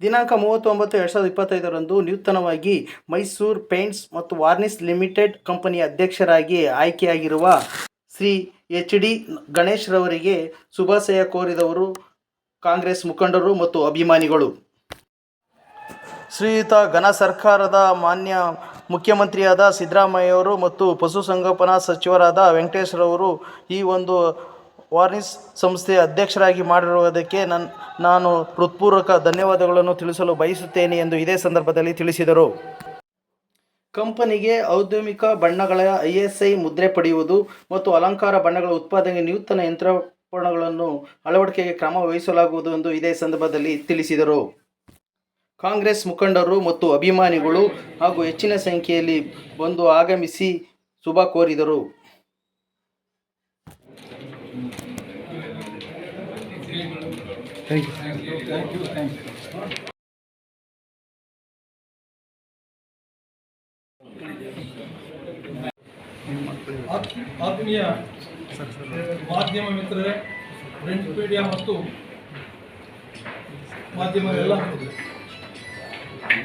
ದಿನಾಂಕ ಮೂವತ್ತೊಂಬತ್ತು ಎರಡು ಸಾವಿರದ ಇಪ್ಪತ್ತೈದರಂದು ನೂತನವಾಗಿ ಮೈಸೂರು ಪೇಂಟ್ಸ್ ಮತ್ತು ವಾರ್ನಿಸ್ ಲಿಮಿಟೆಡ್ ಕಂಪನಿಯ ಅಧ್ಯಕ್ಷರಾಗಿ ಆಯ್ಕೆಯಾಗಿರುವ ಶ್ರೀ ಎಚ್ ಡಿ ಗಣೇಶ್ ರವರಿಗೆ ಶುಭಾಶಯ ಕೋರಿದವರು ಕಾಂಗ್ರೆಸ್ ಮುಖಂಡರು ಮತ್ತು ಅಭಿಮಾನಿಗಳು. ಶ್ರೀಯುತ ಘನ ಸರ್ಕಾರದ ಮಾನ್ಯ ಮುಖ್ಯಮಂತ್ರಿಯಾದ ಸಿದ್ದರಾಮಯ್ಯವರು ಮತ್ತು ಪಶುಸಂಗೋಪನಾ ಸಚಿವರಾದ ವೆಂಕಟೇಶ್ರವರು ಈ ಒಂದು ವಾರ್ನಿಸ್ ಸಂಸ್ಥೆಯ ಅಧ್ಯಕ್ಷರಾಗಿ ಮಾಡಿರುವುದಕ್ಕೆ ನನ್ನ ನಾನು ಹೃತ್ಪೂರ್ವಕ ಧನ್ಯವಾದಗಳನ್ನು ತಿಳಿಸಲು ಬಯಸುತ್ತೇನೆ ಎಂದು ಇದೇ ಸಂದರ್ಭದಲ್ಲಿ ತಿಳಿಸಿದರು. ಕಂಪನಿಗೆ ಔದ್ಯಮಿಕ ಬಣ್ಣಗಳ ಐ ಮುದ್ರೆ ಪಡೆಯುವುದು ಮತ್ತು ಅಲಂಕಾರ ಬಣ್ಣಗಳ ಉತ್ಪಾದನೆಗೆ ನೂತನ ಯಂತ್ರೋಪಕರಣಗಳನ್ನು ಅಳವಡಿಕೆಗೆ ಕ್ರಮ ವಹಿಸಲಾಗುವುದು ಎಂದು ಇದೇ ಸಂದರ್ಭದಲ್ಲಿ ತಿಳಿಸಿದರು. ಕಾಂಗ್ರೆಸ್ ಮುಖಂಡರು ಮತ್ತು ಅಭಿಮಾನಿಗಳು ಹಾಗೂ ಹೆಚ್ಚಿನ ಸಂಖ್ಯೆಯಲ್ಲಿ ಬಂದು ಆಗಮಿಸಿ ಶುಭ ಕೋರಿದರು. ಆತ್- ಆತ್ಮೀಯ ಮಾಧ್ಯಮ ಮಿತ್ರರೇ ಪ್ರಿಂಟ್ ಮೀಡಿಯಾ ಮತ್ತು ಮಾಧ್ಯಮಗಳೆಲ್ಲ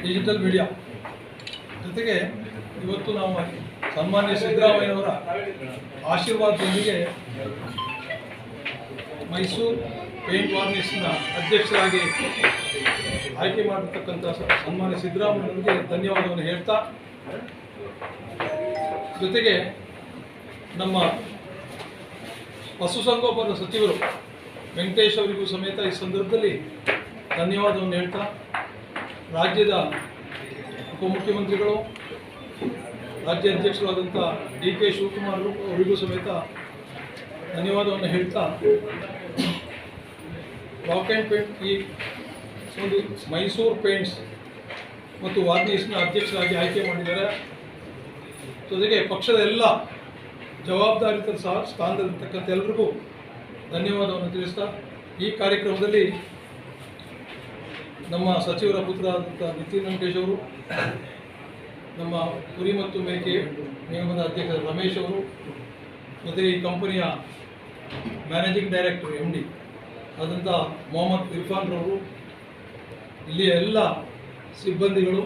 ಡಿಜಿಟಲ್ ಮೀಡಿಯಾ ಜೊತೆಗೆ ಇವತ್ತು ನಾವು ಸನ್ಮಾನ್ಯ ಸಿದ್ದರಾಮಯ್ಯನವರ ಆಶೀರ್ವಾದದೊಂದಿಗೆ ಮೈಸೂರು ಪೇಂಟ್ ವಾರ್ನಿಸ್ನ ಅಧ್ಯಕ್ಷರಾಗಿ ಆಯ್ಕೆ ಮಾಡಿರ್ತಕ್ಕಂಥ ಸನ್ಮಾನ್ಯ ಸಿದ್ದರಾಮಯ್ಯನವರಿಗೆ ಧನ್ಯವಾದವನ್ನು ಹೇಳ್ತಾ, ಜೊತೆಗೆ ನಮ್ಮ ಪಶುಸಂಗೋಪನಾ ಸಚಿವರು ವೆಂಕಟೇಶ್ ಅವರಿಗೂ ಸಮೇತ ಈ ಸಂದರ್ಭದಲ್ಲಿ ಧನ್ಯವಾದವನ್ನು ಹೇಳ್ತಾ, ರಾಜ್ಯದ ಉಪಮುಖ್ಯಮಂತ್ರಿಗಳು, ರಾಜ್ಯ ಅಧ್ಯಕ್ಷರಾದಂಥ ಡಿ ಕೆ ಶಿವಕುಮಾರ್ ಅವರು- ಅವರಿಗೂ ಸಮೇತ ಧನ್ಯವಾದವನ್ನು ಹೇಳ್ತಾ ರಾಕ್ ಆ್ಯಂಡ್ ಪೇಂಟ್ ಈ ಒಂದು ಮೈಸೂರು ಪೇಂಟ್ಸ್ ಮತ್ತು ವಾರ್ನಿಸ್ನ ಅಧ್ಯಕ್ಷರಾಗಿ ಆಯ್ಕೆ ಮಾಡಿದ್ದಾರೆ. ಜೊತೆಗೆ ಪಕ್ಷದ ಎಲ್ಲ ಜವಾಬ್ದಾರಿತ ಸಹ ಸ್ಥಾನದಲ್ಲಿರ್ತಕ್ಕಂಥ ಎಲ್ರಿಗೂ ಧನ್ಯವಾದವನ್ನು ತಿಳಿಸ್ತಾ, ಈ ಕಾರ್ಯಕ್ರಮದಲ್ಲಿ ನಮ್ಮ ಸಚಿವರ ಪುತ್ರರಾದಂಥ ನಿತಿನ್ ಲಂಕೇಶ್ ಅವರು, ನಮ್ಮ ಕುರಿ ಮತ್ತು ಮೇಕೆ ನಿಯಮದ ಅಧ್ಯಕ್ಷ ರಮೇಶ್ ಅವರು, ಜೊತೆಗೆ ಈ ಕಂಪನಿಯ ಮ್ಯಾನೇಜಿಂಗ್ ಡೈರೆಕ್ಟರ್ ಡಿ ಆದಂಥ ಮೊಹಮ್ಮದ್ ಇರ್ಫಾನ್ ರವರು, ಇಲ್ಲಿಯ ಎಲ್ಲ ಸಿಬ್ಬಂದಿಗಳು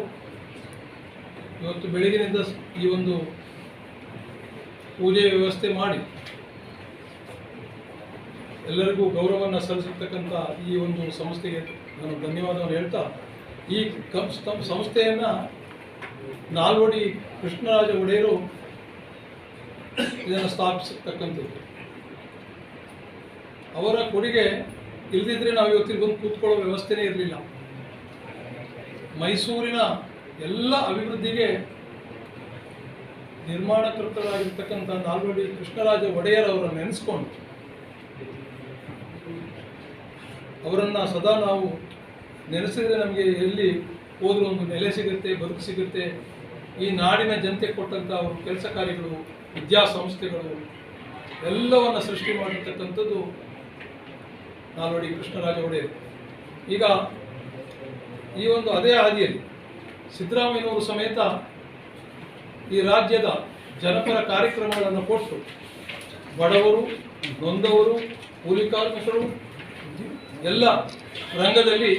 ಇವತ್ತು ಬೆಳಗಿನಿಂದ ಈ ಒಂದು ಪೂಜೆ ವ್ಯವಸ್ಥೆ ಮಾಡಿ ಎಲ್ಲರಿಗೂ ಗೌರವವನ್ನು ಸಲ್ಲಿಸಿರ್ತಕ್ಕಂಥ ಈ ಒಂದು ಸಂಸ್ಥೆಗೆ ನಾನು ಧನ್ಯವಾದವನ್ನು ಹೇಳ್ತಾ, ಈ ಕಂ- ಸಂಸ್ಥೆಯನ್ನು ನಾಲ್ವಡಿ ಕೃಷ್ಣರಾಜ ಒಡೆಯರು ಇದನ್ನು ಸ್ಥಾಪಿಸಿರ್ತಕ್ಕಂಥದ್ದು ಅವರ ಕೊಡುಗೆ ಇಲ್ಲದಿದ್ದರೆ ನಾವು ಇವತ್ತಿಗೆ ಬಂದು ಕೂತ್ಕೊಳ್ಳೋ ವ್ಯವಸ್ಥೆನೇ ಇರಲಿಲ್ಲ. ಮೈಸೂರಿನ ಎಲ್ಲ ಅಭಿವೃದ್ಧಿಗೆ ನಿರ್ಮಾಣಕರ್ತರಾಗಿರ್ತಕ್ಕಂಥ ನಾಲ್ವಡಿ ಕೃಷ್ಣರಾಜ ಒಡೆಯರ್ ಅವರನ್ನು ನೆನೆಸ್ಕೊಂಡು ಅವರನ್ನು ಸದಾ ನಾವು ನೆನೆಸಿದರೆ ನಮಗೆ ಎಲ್ಲಿ ಹೋದರೂ ಒಂದು ನೆಲೆ ಸಿಗುತ್ತೆ, ಬದುಕು ಸಿಗುತ್ತೆ. ಈ ನಾಡಿನ ಜನತೆ ಕೊಟ್ಟಂಥ ಅವರು ಕೆಲಸ ಕಾರ್ಯಗಳು, ವಿದ್ಯಾಸಂಸ್ಥೆಗಳು, ಎಲ್ಲವನ್ನು ಸೃಷ್ಟಿ ಮಾಡಿರ್ತಕ್ಕಂಥದ್ದು ನಾಲ್ವಡಿ ಕೃಷ್ಣರಾಜ ಒಡೆಯರು ಈಗ ಈ ಒಂದು ಅದೇ ಹಾದಿಯಲ್ಲಿ ಸಿದ್ದರಾಮಯ್ಯನವರು ಸಮೇತ ಈ ರಾಜ್ಯದ ಜನಪರ ಕಾರ್ಯಕ್ರಮಗಳನ್ನು ಕೊಟ್ಟು ಬಡವರು, ನೊಂದವರು, ಕೂಲಿ ಕಾರ್ಮಿಕರು, ಎಲ್ಲ ರಂಗದಲ್ಲಿ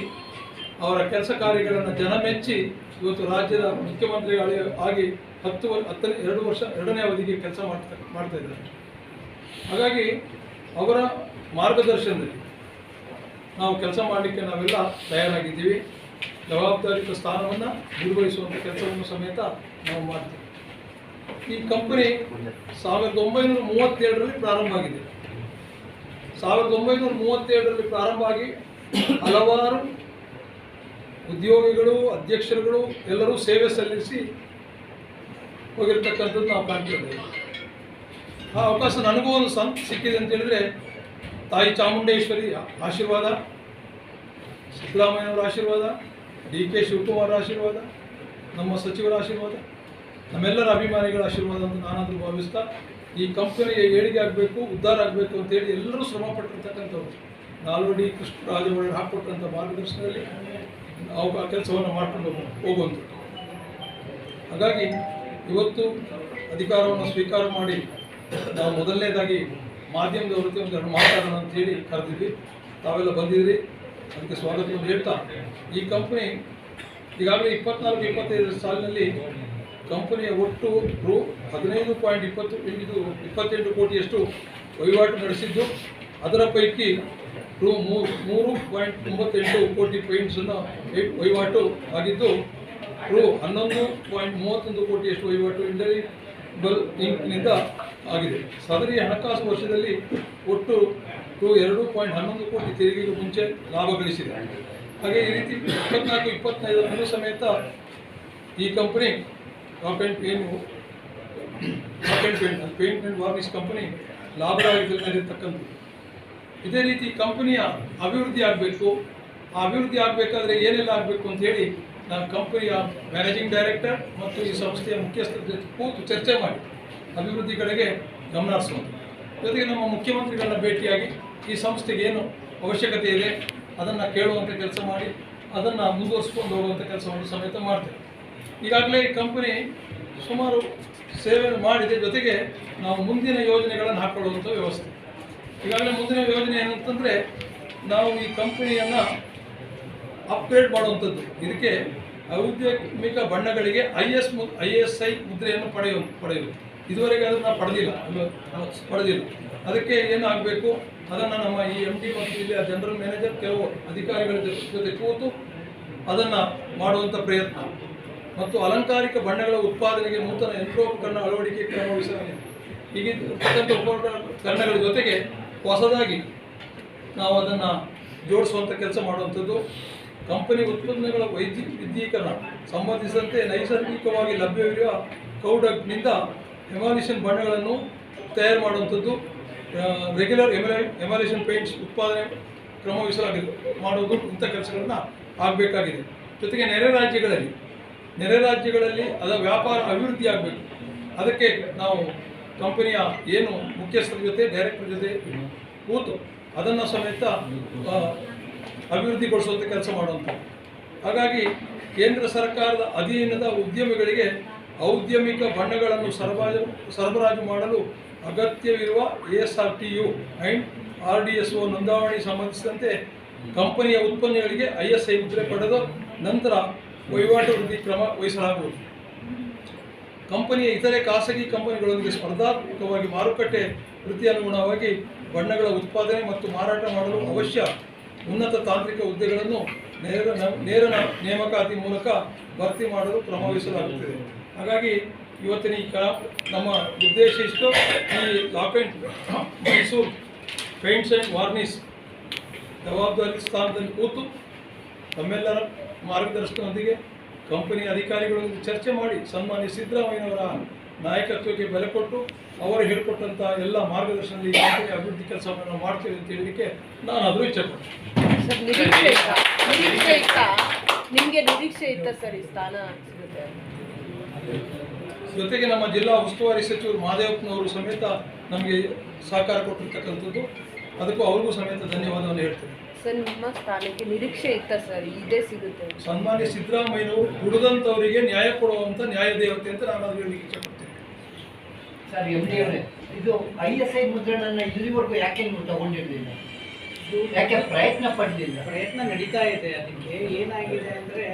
ಅವರ ಕೆಲಸ ಕಾರ್ಯಗಳನ್ನು ಜನ ಮೆಚ್ಚಿ ಇವತ್ತು ರಾಜ್ಯದ ಮುಖ್ಯಮಂತ್ರಿ ಆಗಿ ಹತ್ತು ಹತ್ತನೇ, ಎರಡು ವರ್ಷ, ಎರಡನೇ ಅವಧಿಗೆ ಕೆಲಸ ಮಾಡ್ತಾ ಮಾಡ್ತಾ ಇದ್ದಾರೆ. ಹಾಗಾಗಿ ಅವರ ಮಾರ್ಗದರ್ಶನದಲ್ಲಿ ನಾವು ಕೆಲಸ ಮಾಡಲಿಕ್ಕೆ ನಾವೆಲ್ಲ ತಯಾರಾಗಿದ್ದೀವಿ. ಜವಾಬ್ದಾರಿಯುತ ಸ್ಥಾನವನ್ನು ನಿರ್ವಹಿಸುವಂಥ ಕೆಲಸವನ್ನು ಸಮೇತ ನಾವು ಮಾಡ್ತೀವಿ. ಈ ಕಂಪನಿ ಸಾವಿರದ ಒಂಬೈನೂರ ಮೂವತ್ತೇಳರಲ್ಲಿ ಪ್ರಾರಂಭ ಆಗಿದೆ. ಸಾವಿರದ ಒಂಬೈನೂರ ಮೂವತ್ತೇಳರಲ್ಲಿ ಪ್ರಾರಂಭ ಆಗಿ ಹಲವಾರು ಉದ್ಯೋಗಿಗಳು, ಅಧ್ಯಕ್ಷರುಗಳು ಎಲ್ಲರೂ ಸೇವೆ ಸಲ್ಲಿಸಿ ಹೋಗಿರ್ತಕ್ಕಂಥದ್ದು ನಾವು ಕಾಣ್ತಿದ್ದೇವೆ ಆ ಅವಕಾಶ ನನಗೂ ಒಂದು ಸಂ ಸಿಕ್ಕಿದೆ ಅಂತ ಹೇಳಿದ್ರೆ ತಾಯಿ ಚಾಮುಂಡೇಶ್ವರಿ ಆಶೀರ್ವಾದ, ಸಿದ್ದರಾಮಯ್ಯನವರ ಆಶೀರ್ವಾದ, ಡಿ ಕೆ ಶಿವಕುಮಾರ ಆಶೀರ್ವಾದ, ನಮ್ಮ ಸಚಿವರ ಆಶೀರ್ವಾದ, ನಮ್ಮೆಲ್ಲರ ಅಭಿಮಾನಿಗಳ ಆಶೀರ್ವಾದ ಅಂತ ನಾನಾದರೂ ಭಾವಿಸ್ತಾ, ಈ ಕಂಪನಿಗೆ ಏಳಿಗೆ ಆಗಬೇಕು, ಉದ್ಧಾರ ಆಗಬೇಕು ಅಂತೇಳಿ ಎಲ್ಲರೂ ಶ್ರಮ ಪಟ್ಟಿರ್ತಕ್ಕಂಥವ್ರು. ನಾಲ್ವಡಿ ಕೃಷ್ಣರಾಜ ಒಳ್ಳೆ ಹಾಕ್ಕೊಟ್ಟಂಥ ಮಾರ್ಗದರ್ಶನದಲ್ಲಿ ನಾವು ಆ ಕೆಲಸವನ್ನು ಮಾಡ್ಕೊಂಡು ಹೋಗು- ಹೋಗುವಂಥದ್ದು ಹಾಗಾಗಿ ಇವತ್ತು ಅಧಿಕಾರವನ್ನು ಸ್ವೀಕಾರ ಮಾಡಿ, ನಾವು ಮೊದಲನೇದಾಗಿ ಮಾಧ್ಯಮದ ವೃತ್ತಿ ಒಂದೆರಡು ಮಾತಾಡೋಣ ಅಂತೇಳಿ ಕರೆದಿದ್ವಿ. ತಾವೆಲ್ಲ ಬಂದಿದ್ರಿ ಅದಕ್ಕೆ ಸ್ವಾಗತವನ್ನು ಹೇಳ್ತಾ ಈ ಕಂಪನಿ ಈಗಾಗಲೇ ಇಪ್ಪತ್ನಾಲ್ಕು, ಇಪ್ಪತ್ತೈದು ಸಾಲಿನಲ್ಲಿ ಕಂಪನಿಯ ಒಟ್ಟು ರು ಹದಿನೈದು ಪಾಯಿಂಟ್ ಇಪ್ಪತ್ತು, ಇದು ಇಪ್ಪತ್ತೆಂಟು ಕೋಟಿಯಷ್ಟು ವಹಿವಾಟು ನಡೆಸಿದ್ದು. ಅದರ ಪೈಕಿ ರು ಮೂರು ಪಾಯಿಂಟ್ ತೊಂಬತ್ತೆಂಟು ಕೋಟಿ ಪೈಂಟ್ಸನ್ನು ವಹಿವಾಟು ಆಗಿದ್ದು, ರು ಹನ್ನೊಂದು ಪಾಯಿಂಟ್ ಮೂವತ್ತೊಂದು ಕೋಟಿಯಷ್ಟು ವಹಿವಾಟು ಇಂಡಲಿಬಲ್ ಇಂಕ್ನಿಂದ ಆಗಿದೆ. ಸದರಿ ಹಣಕಾಸು ವರ್ಷದಲ್ಲಿ ಒಟ್ಟು ರು ಎರಡು ಪಾಯಿಂಟ್ ಹನ್ನೊಂದು ಕೋಟಿ ತೆರಿಗೆಗೂ ಮುಂಚೆ ಲಾಭ ಗಳಿಸಿದೆ. ಹಾಗೆ ಈ ರೀತಿ ಇಪ್ಪತ್ನಾಲ್ಕು ಇಪ್ಪತ್ತೈದರಲ್ಲೂ ಸಮೇತ ಈ company lac and paint and paint paint and varnish company ಲಾಭದಾಯಕದಲ್ಲಿರ್ತಕ್ಕಂಥದ್ದು ಇದೇ ರೀತಿ ಕಂಪನಿಯ ಅಭಿವೃದ್ಧಿ ಆಗಬೇಕು. ಆ ಅಭಿವೃದ್ಧಿ ಆಗಬೇಕಾದ್ರೆ ಏನೆಲ್ಲ ಆಗಬೇಕು ಅಂತ ಹೇಳಿ ನಾನು ಕಂಪನಿಯ ಮ್ಯಾನೇಜಿಂಗ್ ಡೈರೆಕ್ಟರ್ ಮತ್ತು ಈ ಸಂಸ್ಥೆಯ ಮುಖ್ಯಸ್ಥರ ಜೊತೆ ಕೂತು ಚರ್ಚೆ ಮಾಡಿ. ಅಭಿವೃದ್ಧಿ ಕಡೆಗೆ ಗಮನ ಹರಿಸುವಂಥದ್ದು. ಜೊತೆಗೆ ನಮ್ಮ ಮುಖ್ಯಮಂತ್ರಿಗಳನ್ನ ಭೇಟಿಯಾಗಿ ಈ ಸಂಸ್ಥೆಗೆ ಏನು ಅವಶ್ಯಕತೆ ಇದೆ ಅದನ್ನು ಕೇಳುವಂಥ ಕೆಲಸ ಮಾಡಿ ಅದನ್ನು ಮುಂದುವರಿಸ್ಕೊಂಡು ಹೋಗುವಂಥ ಕೆಲಸವನ್ನು ಸಮೇತ ಮಾಡ್ತೇವೆ. ಈಗಾಗಲೇ ಈ ಕಂಪನಿ ಸುಮಾರು ಸೇವೆ ಮಾಡಿದೆ. ಜೊತೆಗೆ ನಾವು ಮುಂದಿನ ಯೋಜನೆಗಳನ್ನು ಹಾಕೊಳ್ಳುವಂಥ ವ್ಯವಸ್ಥೆ. ಈಗಾಗಲೇ ಮುಂದಿನ ಯೋಜನೆ ಏನಂತಂದರೆ ನಾವು ಈ ಕಂಪನಿಯನ್ನು ಅಪ್ಗ್ರೇಡ್ ಮಾಡುವಂಥದ್ದು. ಇದಕ್ಕೆ ಔದ್ಯೋಗಿಕ ಬಣ್ಣಗಳಿಗೆ I S I S I ಮುದ್ರೆಯನ್ನು ಪಡೆಯುವ, ಪಡೆಯುವುದು. ಇದುವರೆಗೆ ಅದನ್ನು ಪಡೆದಿಲ್ಲ? ನಾವು ಪಡೆದಿಲ್ಲ. ಅದಕ್ಕೆ ಏನು ಆಗಬೇಕು ಅದನ್ನು ನಮ್ಮ ಈ ಎಂ ಟಿ ಮತ್ತು ಆ ಜನರಲ್ ಮ್ಯಾನೇಜರ್ ಕೆಲವು ಅಧಿಕಾರಿಗಳ ಜೊತೆ ಕೂತು ಅದನ್ನು ಮಾಡುವಂಥ ಪ್ರಯತ್ನ. ಮತ್ತು ಅಲಂಕಾರಿಕ ಬಣ್ಣಗಳ ಉತ್ಪಾದನೆಗೆ ನೂತನ ಯಂತ್ರೋಪಕರಣ ಅಳವಡಿಕೆ ಕ್ರಮ ವಿಸ್ತರಣೆ. ಈಗಿರ್ತಕ್ಕಂಥ ಉಪಕರಣಗಳ ಜೊತೆಗೆ ಹೊಸದಾಗಿ ನಾವು ಅದನ್ನು ಜೋಡಿಸುವಂಥ ಕೆಲಸ ಮಾಡುವಂಥದ್ದು ಕಂಪನಿ ಉತ್ಪನ್ನಗಳ ವೈದ್ಯ ವಿದ್ಯೀಕರಣ ಸಂಬಂಧಿಸಿದಂತೆ ನೈಸರ್ಗಿಕವಾಗಿ ಲಭ್ಯವಿರುವ ಕೌಡಗ್ನಿಂದ ಎಮಾಲಿಷನ್ ಬಣ್ಣಗಳನ್ನು ತಯಾರು ಮಾಡುವಂಥದ್ದು ರೆಗ್ಯುಲರ್ ಎಮಲ ಎಮಾಲಿಷನ್ ಪೇಂಟ್ಸ್ ಉತ್ಪಾದನೆ ಕ್ರಮವಹಿಸಲಾಗಿದೆ, ಮಾಡುವುದು ಇಂಥ ಕೆಲಸಗಳನ್ನು ಆಗಬೇಕಾಗಿದೆ. ಜೊತೆಗೆ ನೆರೆ ರಾಜ್ಯಗಳಲ್ಲಿ ನೆರೆ ರಾಜ್ಯಗಳಲ್ಲಿ ಅದರ ವ್ಯಾಪಾರ ಅಭಿವೃದ್ಧಿ ಆಗಬೇಕು. ಅದಕ್ಕೆ ನಾವು ಕಂಪನಿಯ ಏನು ಮುಖ್ಯಸ್ಥರ ಜೊತೆ ಡೈರೆಕ್ಟರ್ ಜೊತೆ ಕೂತು ಅದನ್ನು ಸಮೇತ ಅಭಿವೃದ್ಧಿಗೊಳಿಸುವಂಥ ಕೆಲಸ ಮಾಡುವಂಥದ್ದು. ಹಾಗಾಗಿ ಕೇಂದ್ರ ಸರ್ಕಾರದ ಅಧೀನದ ಉದ್ಯಮಿಗಳಿಗೆ ಔದ್ಯಮಿಕ ಬಣ್ಣಗಳನ್ನು ಸರಬರಾಜು ಸರಬರಾಜು ಮಾಡಲು ಅಗತ್ಯವಿರುವ A S R T U and R D S O ನೋಂದಾವಣಿ ಸಂಬಂಧಿಸಿದಂತೆ ಕಂಪನಿಯ ಉತ್ಪನ್ನಗಳಿಗೆ ಐ ಎಸ್ ಐ ಮುದ್ರೆ ಪಡೆದು ನಂತರ ವಹಿವಾಟು ವೃದ್ಧಿ ಕ್ರಮ ವಹಿಸಲಾಗುವುದು. ಕಂಪನಿಯ ಇತರೆ ಖಾಸಗಿ ಕಂಪನಿಗಳೊಂದಿಗೆ ಸ್ಪರ್ಧಾತ್ಮಕವಾಗಿ ಮಾರುಕಟ್ಟೆ ವೃತ್ತಿ ಅನುಗುಣವಾಗಿ ಬಣ್ಣಗಳ ಉತ್ಪಾದನೆ ಮತ್ತು ಮಾರಾಟ ಮಾಡಲು ಅವಶ್ಯ ಉನ್ನತ ತಾಂತ್ರಿಕ ಹುದ್ದೆಗಳನ್ನು ನೇರ ನೇರ ನೇಮಕಾತಿ ಮೂಲಕ ಭರ್ತಿ ಮಾಡಲು ಕ್ರಮ ವಹಿಸಲಾಗುತ್ತದೆ. ಹಾಗಾಗಿ ಇವತ್ತಿನ ಈ ಕಳ ನಮ್ಮ ಉದ್ದೇಶ ಇಷ್ಟು. ಈ lac and Mysore paints and varnish ಜವಾಬ್ದಾರಿ ಸ್ಥಾನದಲ್ಲಿ ಕೂತು ತಮ್ಮೆಲ್ಲರ ಮಾರ್ಗದರ್ಶನದೊಂದಿಗೆ ಕಂಪನಿ ಅಧಿಕಾರಿಗಳೊಂದಿಗೆ ಚರ್ಚೆ ಮಾಡಿ ಸನ್ಮಾನಿ ಸಿದ್ದರಾಮಯ್ಯನವರ ನಾಯಕತ್ವಕ್ಕೆ ಬೆಲೆ ಕೊಟ್ಟು ಅವರು ಹೇಳಿಕೊಟ್ಟಂಥ ಎಲ್ಲ ಮಾರ್ಗದರ್ಶನದಲ್ಲಿ ಈ ಕಂಪನಿ ಅಭಿವೃದ್ಧಿ ಕೆಲಸವನ್ನು ಮಾಡ್ತೇವೆ ಅಂತ ಹೇಳಲಿಕ್ಕೆ ನಾನು ಇತ್ತಾ? ನಿರೀಕ್ಷೆ ಇತ್ತಾ? ನಿರೀಕ್ಷೆ ಇತ್ತ ಸರ್ ಈ ಸ್ಥಾನ ಸಿಗುತ್ತೆ ಜೊತೆಗೆ ನಮ್ಮ ಜಿಲ್ಲಾ ಉಸ್ತುವಾರಿ ಸಚಿವರು ಮಹದೇವಪ್ಪನವರು ಸಮೇತ ನಮಗೆ ಸಹಕಾರ ಕೊಟ್ಟಿರ್ತಕ್ಕಂಥದ್ದು. ಅದಕ್ಕೂ ಅವ್ರಿಗೂ ಸಮೇತ ಧನ್ಯವಾದವನ್ನು ಹೇಳ್ತೇನೆ. ಸರ್ ನಿಮ್ಮ ಸ್ಥಾನಕ್ಕೆ ನಿರೀಕ್ಷೆ ಇತ್ತ ಸರ್? ಇದೇ ಸಿಗುತ್ತೆ. ಸನ್ಮಾನ್ಯ ಸಿದ್ದರಾಮಯ್ಯನವರು ದುಡಿದಂಥವರಿಗೆ ನ್ಯಾಯ ಕೊಡುವಂಥ ನ್ಯಾಯ ದೇವತೆ ಅಂತ ನಾನು ಅದು ಹೇಳಲಿಕ್ಕೆ ಇಚ್ಛೆಪಡ್ತೇನೆ ಸರ್ ಎಂ ಡಿ ಅವರೇ ಇದು ಐ ಎಸ್ ಐ ಮುದ್ರಣನ ಇಲ್ಲಿವರೆಗೂ ಯಾಕೆ ನೀವು ತಗೊಂಡಿರ್ಲಿಲ್ಲ? ಯಾಕೆ ಪ್ರಯತ್ನ ಪಡಲಿಲ್ಲ? ಪ್ರಯತ್ನ ನಡೀತಾ ಇದೆ ಅದಕ್ಕೆ. ಏನಾಗಿದೆ ಅಂದರೆ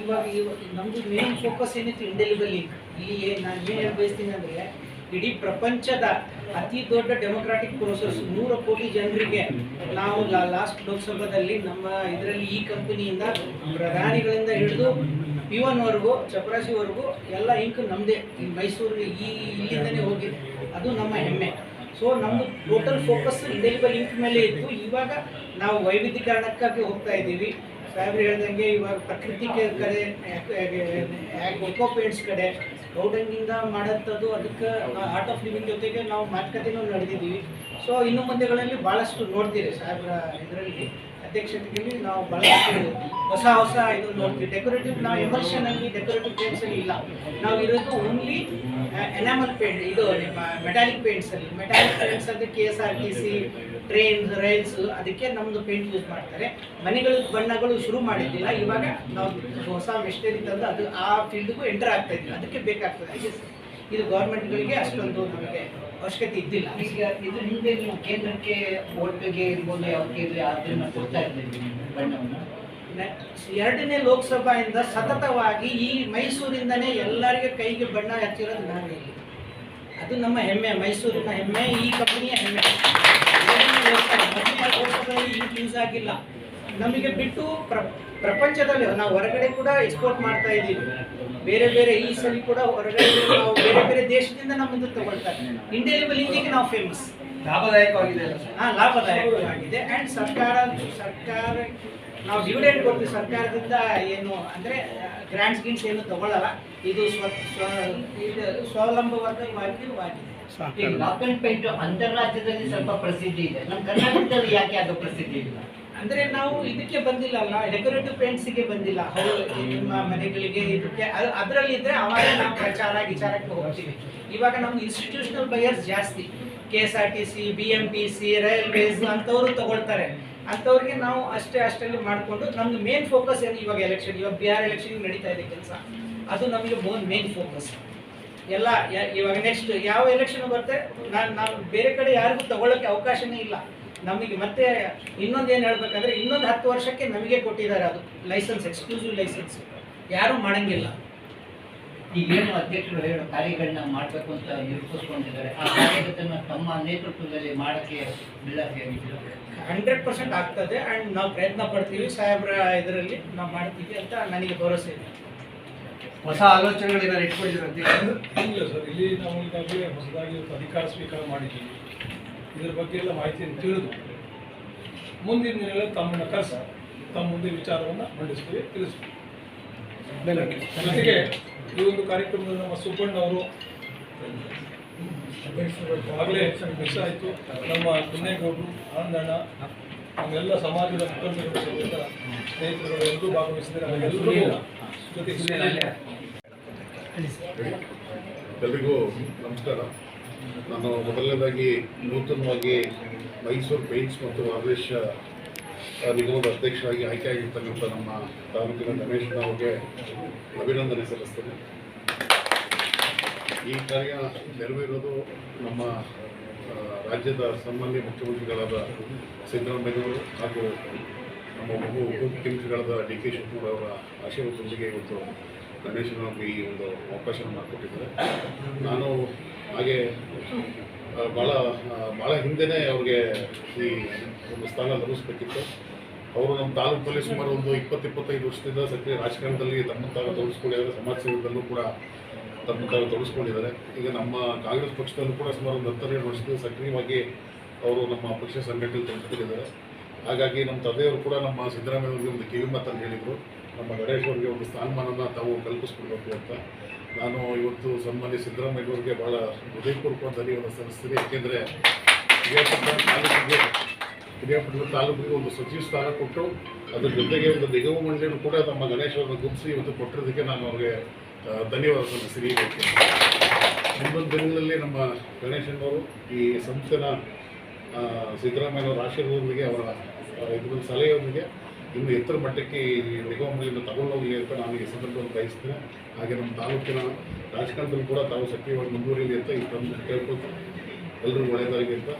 ಇವಾಗ ಇವಾಗ ನಮ್ಮದು ಮೇನ್ ಫೋಕಸ್ ಏನಿತ್ತು ಇಂಡೆಲಿಬಲ್ ಇಲ್ಲಿ ನಾನು ಏನು ಹೇಳಿ ಬಯಸ್ತೀನಿ ಅಂದರೆ, ಇಡೀ ಪ್ರಪಂಚದ ಅತಿ ದೊಡ್ಡ ಡೆಮೊಕ್ರಾಟಿಕ್ ಪ್ರೋಸೆಸ್ ನೂರು ಕೋಟಿ ಜನರಿಗೆ ನಾವು ಲಾಸ್ಟ್ ಲೋಕಸಭಾದಲ್ಲಿ ನಮ್ಮ ಇದರಲ್ಲಿ ಈ ಕಂಪನಿಯಿಂದ, ಪ್ರಧಾನಿಗಳಿಂದ ಹಿಡಿದು ಪಿವನ್ವರೆಗೂ ಚಪರಾಸಿವರೆಗೂ ಎಲ್ಲ ಇಂಕ್ ನಮ್ಮದೇ ಮೈಸೂರಿಗೆ ಈ ಇಲ್ಲಿಂದನೇ ಹೋಗಿದೆ. ಅದು ನಮ್ಮ ಹೆಮ್ಮೆ. ಸೊ ನಮ್ಮದು ಟೋಟಲ್ ಫೋಕಸ್ ಇಂಡೆಲಿಬಲ್ ಲಿಂಕ್ ಮೇಲೆ ಇತ್ತು. ಇವಾಗ ನಾವು ವೈವಿಧ್ಯೀಕರಣಕ್ಕಾಗಿ ಹೋಗ್ತಾ ಇದ್ದೀವಿ. ಸಾಹೇಬ್ರು ಹೇಳ್ದಂಗೆ ಇವಾಗ ಪ್ರಕೃತಿ ಕಡೆ ಎಕೋ ಪೇಂಟ್ಸ್ ಕಡೆ ಗೌಡಂಗಿಂದ ಮಾಡೋಂಥದ್ದು ಅದಕ್ಕೆ ಆರ್ಟ್ ಆಫ್ ಲಿವಿಂಗ್ ಜೊತೆಗೆ ನಾವು ಮಾತುಕತೆನೂ ನಡೆದಿದ್ದೀವಿ. ಸೊ ಇನ್ನು ಮುಂದೆಗಳಲ್ಲಿ ಭಾಳಷ್ಟು ನೋಡ್ತೀರಿ ಸಾಹೇಬ್ರ ಇದರಲ್ಲಿ. ಅಧ್ಯಕ್ಷತೆಯಲ್ಲಿ ನಾವು ಭಾಳಷ್ಟು ಹೊಸ ಹೊಸ ಇದು ನೋಡ್ತೀವಿ. ಡೆಕೋರೇಟಿವ್ ನಾವು ಎಮರ್ಷನ್ ಅಲ್ಲಿ ಡೆಕೋರೇಟಿವ್ ಪೇಂಟ್ಸಲ್ಲಿ ಇಲ್ಲ. ನಾವು ಇರೋದು ಓನ್ಲಿ ಎನಾಮಲ್ ಪೇಂಟ್ ಇದು ಮೆಟಾಲಿಕ್ ಪೇಂಟ್ಸಲ್ಲಿ ಮೆಟಾಲಿಕ್ ಪೇಂಟ್ಸ್ ಅಂದರೆ K S R T C trains rails ಅದಕ್ಕೆ ನಮ್ಮದು ಪೇಂಟ್ ಯೂಸ್ ಮಾಡ್ತಾರೆ. ಮನೆಗಳ, ಬಣ್ಣಗಳು ಶುರು ಮಾಡಿದ್ದಿಲ್ಲ. ಇವಾಗ ನಾವು ಹೊಸ ಮೆಷಿನರಿ ತಂದು ಅದು ಆ ಫೀಲ್ಡ್ಗೂ ಎಂಟರ್ ಆಗ್ತಾ ಇದ್ದಿಲ್ಲ ಅದಕ್ಕೆ ಬೇಕಾಗ್ತದೆ. ಇದು- ಗೌರ್ಮೆಂಟ್ಗಳಿಗೆ ಅಷ್ಟೊಂದು ನಮಗೆ ಅವಶ್ಯಕತೆ ಇದ್ದಿಲ್ಲ. ಈಗ ಇದು ಹಿಂದೆ ನೀವು ಕೇಂದ್ರಕ್ಕೆ ಓಟ್ಗೆ ಇರ್ಬೋದು ಯಾವ ಇರಲಿ ಅದನ್ನ ಕೊಡ್ತಾ ಇರ್ತೀವಿ. ಬಣ್ಣವನ್ನು ಎರಡನೇ ಲೋಕಸಭೆಯಿಂದ ಸತತವಾಗಿ ಈ ಮೈಸೂರಿಂದನೇ ಎಲ್ಲರಿಗೆ ಕೈಗೆ ಬಣ್ಣ ಹಚ್ಚಿರೋದು ನಾವೇ ಇಲ್ಲಿ. ಅದು ನಮ್ಮ ಹೆಮ್ಮೆ, ಮೈಸೂರಿನ ಹೆಮ್ಮೆ, ಈ ಕಂಪನಿಯ ಹೆಮ್ಮೆ. ಲೋಕಸಭೆಯಲ್ಲಿ ಯೂಸ್ ಆಗಿಲ್ಲ. ನಮಗೆ ಬಿಟ್ಟು ಪ್ರ ಪ್ರಪಂಚದಲ್ಲಿ ನಾವು ಹೊರಗಡೆ ಕೂಡ ಎಕ್ಸ್ಪೋರ್ಟ್ ಮಾಡ್ತಾ ಇದ್ದೀವಿ. ಬೇರೆ ಬೇರೆ ಈ ಸಲ ಕೂಡ ಹೊರಗಡೆ ನಾವು ಬೇರೆ ಬೇರೆ ದೇಶದಿಂದ ನಮ್ಮದು ತಗೊಳ್ತಾರೆ. ಇಂಡಿಯನ್ ಇಂಡಿಯಾಗೆ ನಾವು ಫೇಮಸ್ ಲಾಭದಾಯಕವಾಗಿದೆ ಹಾಂ ಲಾಭದಾಯಕವಾಗಿದೆ. ಆ್ಯಂಡ್ ಸರ್ಕಾರ ಸರ್ಕಾರ ನಾವು ಡಿವಿಡೆಂಡ್ ಕೊಡ್ತೀವಿ ಸರ್ಕಾರದಿಂದ ಏನು ಅಂದರೆ ಗ್ರ್ಯಾಂಡ್ ಗಿಂಟ್ಸ್ ಏನು ತಗೊಳ್ಳಲ್ಲ ಇದು ಸ್ವ ಸ್ವ ಇದು ಸ್ವಾವಲಂಬವಾಗಿ ಈ ಲಾಕ್ ಅಂಡ್ ಪೇಂಟ್ ಅಂತಾರಾಜ್ಯದಲ್ಲಿ ಸ್ವಲ್ಪ ಪ್ರಸಿದ್ಧಿ ಇದೆ. ನಮ್ಮ ಕರ್ನಾಟಕದಲ್ಲಿ ಯಾಕೆ ಅದು ಪ್ರಸಿದ್ಧಿ ಇಲ್ಲ? ಅಂದರೆ ನಾವು ಇದಕ್ಕೆ ಬಂದಿಲ್ಲ ಅಲ್ಲ ಡೆಕೋರೇಟಿವ್ ಪೇಂಟ್ಸಿಗೆ ಬಂದಿಲ್ಲ. ಹೌದು ನಿಮ್ಮ ಮನೆಗಳಿಗೆ ಇದಕ್ಕೆ ಅದು ಅದರಲ್ಲಿ ಇದ್ರೆ ಅವಾಗ ನಾವು ಪ್ರಚಾರ, ವಿಚಾರಕ್ಕೆ ಹೋಗ್ತೀವಿ. ಇವಾಗ ನಮ್ಗೆ ಇನ್ಸ್ಟಿಟ್ಯೂಷನಲ್ ಬಯರ್ಸ್ ಜಾಸ್ತಿ. K S R T C B M T C railways ಅಂಥವ್ರು ತಗೊಳ್ತಾರೆ. ಅಂಥವ್ರಿಗೆ ನಾವು ಅಷ್ಟೇ ಅಷ್ಟರಲ್ಲಿ ಮಾಡಿಕೊಂಡು, ನಮ್ದು ಮೇನ್ ಫೋಕಸ್ ಏನು ಇವಾಗ ಎಲೆಕ್ಷನ್ ಇವಾಗ ಬಿಹಾರ್ ಎಲೆಕ್ಷನ್ ನಡೀತಾ ಇದೆ ಕೆಲಸ. ಅದು ನಮಗೆ ಮೇನ್ ಫೋಕಸ್ ಎಲ್ಲ ಇವಾಗ ನೆಕ್ಸ್ಟ್ ಯಾವ ಎಲೆಕ್ಷನ್ ಬರುತ್ತೆ, ನಾನು ನಾವು ಬೇರೆ ಕಡೆ ಯಾರಿಗೂ ತಗೊಳ್ಳೋಕ್ಕೆ ಅವಕಾಶನೇ ಇಲ್ಲ. ನಮಗೆ ಮತ್ತೆ ಇನ್ನೊಂದು ಏನು ಹೇಳ್ಬೇಕಂದ್ರೆ ಇನ್ನೊಂದು ಹತ್ತು ವರ್ಷಕ್ಕೆ ನಮಗೆ ಕೊಟ್ಟಿದ್ದಾರೆ ಅದು ಲೈಸೆನ್ಸ್ ಎಕ್ಸ್ಕ್ಲೂಸಿವ್ ಲೈಸೆನ್ಸ್ ಯಾರೂ ಮಾಡಂಗಿಲ್ಲ. ಈಗೇನು ಅಧ್ಯಕ್ಷರು ಹೇಳೋ ಕಾರ್ಯಗಳನ್ನ ಮಾಡಬೇಕು ಅಂತ ನಿರೂಪಿಸ್ಕೊಂಡಿದ್ದಾರೆ ಆ ಕಾರ್ಯಗತನ ತಮ್ಮ ನೇತೃತ್ವದಲ್ಲಿ ಮಾಡಕ್ಕೆ ಬಿಲ್ಲಾಸಿಯಾಗಿದ್ದಾರೆ ಹಂಡ್ರೆಡ್ ಪರ್ಸೆಂಟ್ ಆಗ್ತದೆ ಆ್ಯಂಡ್ ನಾವು ಪ್ರಯತ್ನ ಪಡ್ತೀವಿ. ಸಾಹೇಬ್ರ ಇದರಲ್ಲಿ ನಾವು ಮಾಡ್ತೀವಿ ಅಂತ ನನಗೆ ಭರವಸೆ ಇದೆ. ಹೊಸ ಆಲೋಚನೆಗಳನ್ನ ಇಟ್ಕೊಂಡಿದ್ದಾರೆ ಇಲ್ಲ ಸರ್ ಇಲ್ಲಿ ನಾವು ಈಗಾಗಲೇ ಹೊಸದಾಗಿ ಅಧಿಕಾರ ಸ್ವೀಕಾರ ಮಾಡಿದ್ದೀವಿ. ಇದರ ಬಗ್ಗೆ ಎಲ್ಲ ಮಾಹಿತಿಯನ್ನು ತಿಳಿದು ಮುಂದಿನ ದಿನಗಳಲ್ಲಿ ತಮ್ಮನ್ನು ಕರೆಸ, ತಮ್ಮ ಮುಂದಿನ ವಿಚಾರವನ್ನು ಮಂಡಿಸ್ತೀವಿ, ತಿಳಿಸ್ತೀವಿ. ಜೊತೆಗೆ ಈ ಒಂದು ಕಾರ್ಯಕ್ರಮದಲ್ಲಿ ನಮ್ಮ ಸುಬ್ಬಣ್ಣ ಅವರು ಆಗಲೇ ಮಿಸ್ ಆಯಿತು. ನಮ್ಮ ಕುನ್ನೇಗೌಡರು ಆನಂದಣ್ಣ, ನಮ್ಮೆಲ್ಲ ಸಮಾಜದ ಮುಖಂಡರು ಸ್ನೇಹಿತರು ಎಲ್ಲರೂ ಭಾಗವಹಿಸಿದ್ದಾರೆ. ಜೊತೆಗೆ ಎಲ್ರಿಗೂ ನಮಸ್ಕಾರ. ನಾನು ಮೊದಲನೇದಾಗಿ ನೂತನವಾಗಿ ಮೈಸೂರು ಪೇಂಟ್ಸ್ ಮತ್ತು ಆದೇಶ ನಿಗಮದ ಅಧ್ಯಕ್ಷರಾಗಿ ಆಯ್ಕೆಯಾಗಿರ್ತಕ್ಕಂಥ ನಮ್ಮ ತಾಲೂಕಿನ ರಮೇಶ್ ಅವರಿಗೆ ಅಭಿನಂದನೆ ಸಲ್ಲಿಸ್ತೇನೆ. ಈ ಕಾರ್ಯ ನೆರವೇರೋದು ನಮ್ಮ ರಾಜ್ಯದ ಸನ್ಮಾನ್ಯ ಮುಖ್ಯಮಂತ್ರಿಗಳಾದ ಸಿದ್ದರಾಮಯ್ಯವರು ಹಾಗೂ ನಮ್ಮ ಉಪ ಉಪಮುಖ್ಯಮಂತ್ರಿಗಳಾದ ಡಿ ಕೆ ಶಿವಕುಮಾರ್ ಅವರ ಆಶೀರ್ವಾದದೊಂದಿಗೆ ಇವತ್ತು ಗಣೇಶನ ನಮಗೆ ಈ ಒಂದು ಅವಕಾಶವನ್ನು ಮಾಡಿಕೊಟ್ಟಿದ್ದಾರೆ. ನಾನು ಹಾಗೆ ಭಾಳ ಭಾಳ ಹಿಂದೆನೇ ಅವ್ರಿಗೆ ಈ ಒಂದು ಸ್ಥಾನ ಲಭಿಸ್ಬೇಕಿತ್ತು ಅವರು ನಮ್ಮ ತಾಲೂಕಲ್ಲಿ ಸುಮಾರು ಒಂದು ಇಪ್ಪತ್ತು ಇಪ್ಪತ್ತೈದು ವರ್ಷದಿಂದ ಸಕ್ರಿಯ ರಾಜಕಾರಣದಲ್ಲಿ ತಮ್ಮ ತಾವು ತೊಡಗಿಸ್ಕೊಂಡಿದ್ದಾರೆ ಸಮಾಜ ಸೇವೆಯಲ್ಲೂ ಕೂಡ ತಮ್ಮ ತಾವು ತೊಡಗಿಸ್ಕೊಂಡಿದ್ದಾರೆ ಈಗ ನಮ್ಮ ಕಾಂಗ್ರೆಸ್ ಪಕ್ಷದಲ್ಲೂ ಕೂಡ ಸುಮಾರು ಒಂದು ಹತ್ತೆರಡು ವರ್ಷದಿಂದ ಸಕ್ರಿಯವಾಗಿ ಅವರು ನಮ್ಮ ಪಕ್ಷ ಸಂಘಟನೆ ತೊಡಗಿಸ್ಕೊಂಡಿದ್ದಾರೆ. ಹಾಗಾಗಿ ನಮ್ಮ ತಂದೆಯವರು ಕೂಡ ನಮ್ಮ ಸಿದ್ದರಾಮಯ್ಯ ಅವರಿಗೆ ಒಂದು ಕಿವಿ ಮಾತನ್ನು ಹೇಳಿದರು. ನಮ್ಮ ಗಣೇಶ್ ಅವರಿಗೆ ಒಂದು ಸ್ಥಾನಮಾನನ ತಾವು ಕಲ್ಪಿಸ್ಕೊಡ್ಬೇಕು ಅಂತ. ನಾನು ಇವತ್ತು ಸನ್ಮಾನ್ಯ ಸಿದ್ದರಾಮಯ್ಯ ಅವರಿಗೆ ಭಾಳ ಹೃದಯಪೂರ್ವಕ ಧನ್ಯವಾದ ಸಲ್ಲಿಸ್ತೀನಿ. ಯಾಕೆಂದರೆ ಹಿರಿಯಾಪಟ್ಟಣ ತಾಲೂಕಿಗೆ ಹಿರಿಯಾಪಟ್ಟಣ ತಾಲೂಕಿಗೆ ಒಂದು ಸಚಿವ ಸ್ಥಾನ ಕೊಟ್ಟು ಅದ್ರ ಜೊತೆಗೆ ಒಂದು ನಿಗಮ ಮಂಡಳಿಯನ್ನು ಕೂಡ ನಮ್ಮ ಗಣೇಶವನ್ನು ಗುರುತಿಸಿ ಇವತ್ತು ಕೊಟ್ಟಿರೋದಕ್ಕೆ ನಾನು ಅವ್ರಿಗೆ ಧನ್ಯವಾದ ಸಲ್ಲಿಸ್ತೀನಿ. ಮುಂದೊಂದು ದಿನಗಳಲ್ಲಿ ನಮ್ಮ ಗಣೇಶನವರು ಈ ಸಂಸ್ಥೆನ ಸಿದ್ದರಾಮಯ್ಯವರ ಆಶೀರ್ವಾದದೊಂದಿಗೆ ಅವರ ಇದರ ಸಲಹೆಯೊಂದಿಗೆ ಇನ್ನು ಎತ್ತರ ಮಟ್ಟಕ್ಕೆ ಈ ನಿಗಮ ಮಂಡಳಿಯನ್ನು ತಗೊಂಡೋಗಲಿ ಅಂತ ನಾನು ಈ ಸಂದರ್ಭದಲ್ಲಿ ಬಯಸ್ತೇನೆ. ಹಾಗೆ ನಮ್ಮ ತಾಲೂಕಿನ ರಾಜಕಾರಣದಲ್ಲಿ ಕೂಡ ತಾವು ಸಕ್ರಿಯವಾಗಿ ಮುಂದುವರಿಯಲಿ ಅಂತ ಈ ಕೇಳ್ಕೊಳ್ತೀನಿ ಎಲ್ಲರೂ ಒಳ್ಳೆಯದಾಗಿ ಅಂತ